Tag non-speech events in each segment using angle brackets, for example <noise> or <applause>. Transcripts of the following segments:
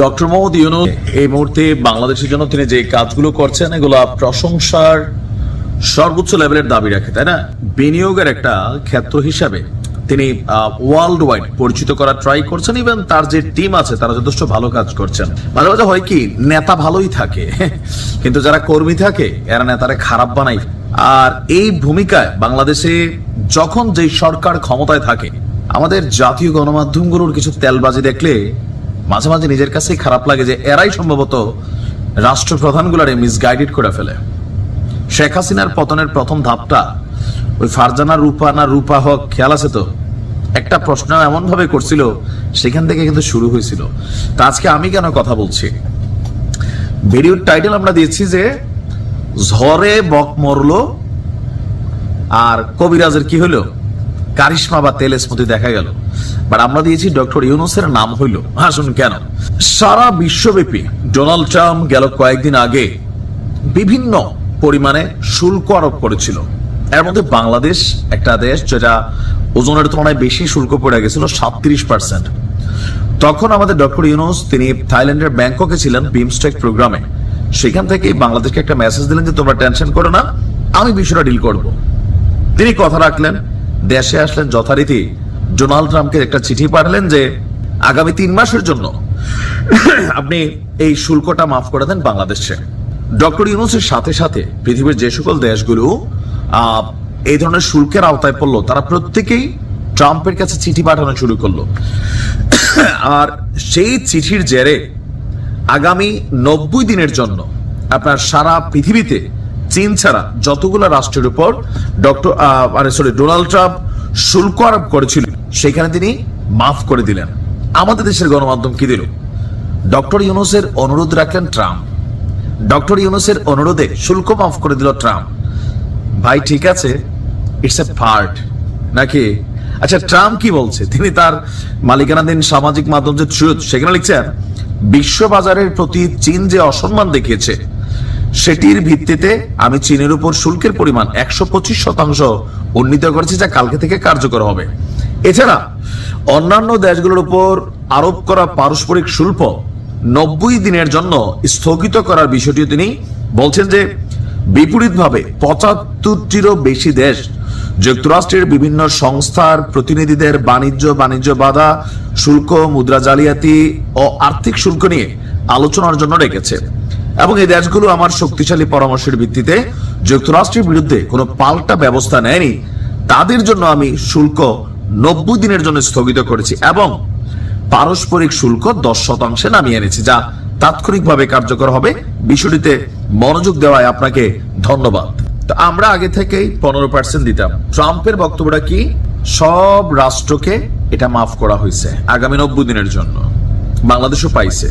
Doctor Mohammad Yunus, এই মুহূর্তে বাংলাদেশের জন্য তিনি যে কাজগুলো করছেন, এগুলো প্রশংসার সর্বোচ্চ লেভেলের দাবি রাখে, তাই না? বিনিয়োগের একটা ক্ষেত্র হিসাবে তিনি ওয়ার্ল্ড ওয়াইড পরিচিত করার ট্রাই করছেন ইভেন তার যে টিম আছে, তারা যথেষ্ট ভালো কাজ করছেন। মাঝে মাঝে হয় কি, নেতা ভালোই থাকে, <laughs> কিন্তু যারা কর্মী থাকে, এরা নেতারে খারাপ বানাই আর এই ভূমিকায় বাংলাদেশে যখন যেই সরকার ক্ষমতায় থাকে, আমাদের জাতীয় গণমাধ্যমগুলোর কিছু তেলবাজি দেখলে মাঝে মাঝে নিজের কাছেই খারাপ লাগে যে এরাই সম্ভবত রাষ্ট্রপ্রধানগুলারে মিসগাইডেড করে ফেলে। শেখ হাসিনার পতনের প্রথম ধাপটা ওই ফারজানা রূপা না রূপা হক, খেয়াল আছে তো? একটা প্রশ্ন এমন ভাবে করছিল, সেখান থেকে কিন্তু শুরু হয়েছিল। তা আজকে আমি কেন কথা বলছি? ভিডিওর টাইটেল আমরা দিয়েছি যে, ঝড়ে বক মরলো আর কবিরাজের কি হলো? কারিশমা বা তেল স্মৃতি দেখা গেল। বাট আমরা দিয়েছি ডক্টর ইউনুসের নাম হইল। আসুন কেন? সারা বিশ্বব্যাপী ডোনাল্ড ট্রাম্প গেল কয়েকদিন আগে বিভিন্ন পরিমাণে শুল্ক আরোপ করেছিল। এর মধ্যে বাংলাদেশ একটা দেশ যেটা ওজনের তুলনায় বেশি শুল্ক পড়ে গেছিল, সাতত্রিশ পার্সেন্ট তখন আমাদের ডক্টর ইউনুস, তিনি থাইল্যান্ডের ব্যাংককে ছিলেন বিমস্টেক প্রোগ্রামে। সেখান থেকে বাংলাদেশকে একটা মেসেজ দিলেন যে, তোমরা টেনশন করো না, আমি বিষয়টা ডিল করব। তিনি কথা রাখলেন দেশে আসলেন যথারীতি। ডোনাল্ড ট্রাম্পকে একটা চিঠি পাঠালেন যে, আগামী তিন মাসের জন্য আপনি এই শুল্কটা মাফ করে দেন বাংলাদেশে। ডক্টর ইউনুসের সাথে সাথে পৃথিবীর যে সকল দেশগুলো এই ধরনের শুল্কের আওতায় পড়ল, তারা প্রত্যেকেই ট্রাম্পের কাছে চিঠি পাঠানো শুরু করল। আর সেই চিঠির জেরে আগামী নব্বই দিনের জন্য আপনার সারা পৃথিবীতে চীন ছাড়া যতগুলো রাষ্ট্রের উপর ডক্টর মানে সরি ডোনাল্ড ট্রাম্প শুল্ক আরোপ করেছিল সেখানে তিনি মাফ করে দিলেন। আমাদের দেশের গণমাধ্যম কি দিল? ডক্টর ইউনুসের অনুরোধ রাখলেন ট্রাম্প। ডক্টর ইউনুসের অনুরোধে শুল্ক মাফ করে দিল ট্রাম্প। ভাই, ঠিক আছে ইটস এ পার্ট নাকি? আচ্ছা ট্রাম্প কি বলছে? তিনি তার মালিকানাধীন সামাজিক মাধ্যম যে ট্রুথ সেখানে লিখছেন, বিশ্ববাজারের প্রতি চীন যে অসম্মান দেখিয়েছে সেটির ভিত্তিতে আমি চীনের উপর শুল্কের পরিমাণ একশো পঁচিশ শতাংশ উন্নীত করেছি, যা কালকে থেকে কার্যকর হবে। এছাড়া, অন্যান্য দেশগুলোর উপর আরোপ করা পারস্পরিক শুল্ক নব্বই দিনের জন্য স্থগিত করার বিষয়টিও তিনি বলছেন যে, বিপরীতভাবে পঁচাত্তরটিরও বেশি দেশ যুক্তরাষ্ট্রের বিভিন্ন সংস্থার প্রতিনিধিদের বাণিজ্য বাণিজ্য বাধা, শুল্ক, মুদ্রা জালিয়াতি ও আর্থিক শুল্ক নিয়ে আলোচনার জন্য রেখেছে এবং এই দেশগুলো আমার শক্তিশালী পরামর্শের ভিত্তিতে যুক্তরাষ্ট্রের বিরুদ্ধে কোনো পাল্টা ব্যবস্থা নেয়নি। তাদের জন্য আমি শুল্ক নব্বই দিনের জন্য স্থগিত করেছি এবং পারস্পরিক শুল্ক দশ শতাংশে নামিয়ে এনেছি, যা তাৎক্ষণিকভাবে কার্যকর হবে। বিষয়টিতে মনোযোগ দেওয়ায় আপনাকে ধন্যবাদ। তো আমরা আগে থেকেই পনেরো পার্সেন্ট দিতাম। ট্রাম্পের বক্তব্যটা কি? সব রাষ্ট্রকে এটা মাফ করা হয়েছে আগামী নব্বই দিনের জন্য। বাংলাদেশও পাইছে।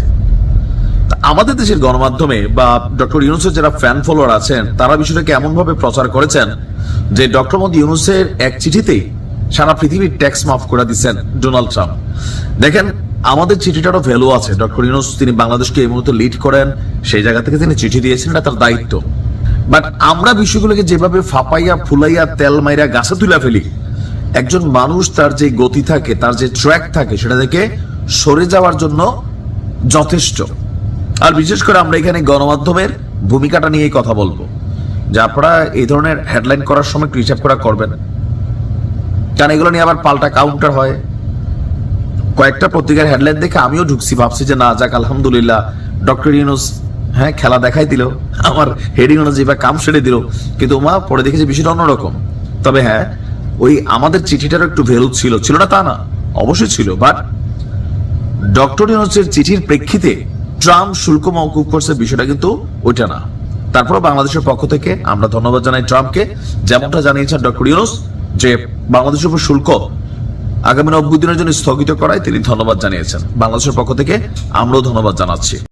আমাদের দেশের গণমাধ্যমে বা ডক্টর ইউনুসের যারা ফ্যান ফলোয়ার আছেন, তারা বিষয়টাকে এমন ভাবে প্রচার করেছেন যে ডক্টর মোদী ইউনুসের এক চিঠিতেই সারা পৃথিবীর ট্যাক্স মাফ করে দিচ্ছেন ডোনাল্ড ট্রাম্প। দেখেন, আমাদের চিঠিটারও ভ্যালু আছে। ডক্টর ইউনুস, তিনি বাংলাদেশকে এই মুহূর্তে লিড করেন, সেই জায়গা থেকে তিনি চিঠি দিয়েছেন, এটা তার দায়িত্ব। বাট আমরা বিষয়গুলোকে যেভাবে ফাপাইয়া, ফুলাইয়া, তেল মাইরা, গাছে তুলে ফেলি, একজন মানুষ তার যে গতি থাকে, তার যে ট্র্যাক থাকে, সেটা থেকে সরে যাওয়ার জন্য যথেষ্ট। আর বিশেষ করে আমরা এখানে গণমাধ্যমের ভূমিকাটা নিয়েই কথা বলব, যে আপনারা এই ধরনের হেডলাইন করার সময় একটু হিসাব করা করবেন। কারণ এগুলো নিয়ে আবার পাল্টা কাউন্টার হয়? কয়েকটা পত্রিকার হেডলাইন দেখে আমিও ঢুকছি, ভাবছি যে না যাক, আলহামদুলিল্লাহ ডক্টর ইউনুস হ্যাঁ খেলা দেখাই দিল, আমার হেডিং অনুযায়ী বা কাম সেরে দিল, কিন্তু মা পরে দেখেছি বিষয়টা অন্যরকম। তবে হ্যাঁ ওই আমাদের চিঠিটারও একটু ভ্যালু ছিল ছিল না তা না, অবশ্যই ছিল বাট ডক্টর ইউনুসের চিঠির প্রেক্ষিতে ট্রাম্প শুল্ক মকুব করছে বিষয়টা কিন্তু ওইটা না। তারপর বাংলাদেশের পক্ষ থেকে আমরা ধন্যবাদ জানাই ট্রাম্পকে। যেমনটা জানিয়েছেন ডক্টর ইউনুস যে বাংলাদেশের উপর শুল্ক আগামী নব্বই দিনের জন্য স্থগিত করায় তিনি ধন্যবাদ জানিয়েছেন। বাংলাদেশের পক্ষ থেকে আমরাও ধন্যবাদ জানাচ্ছি।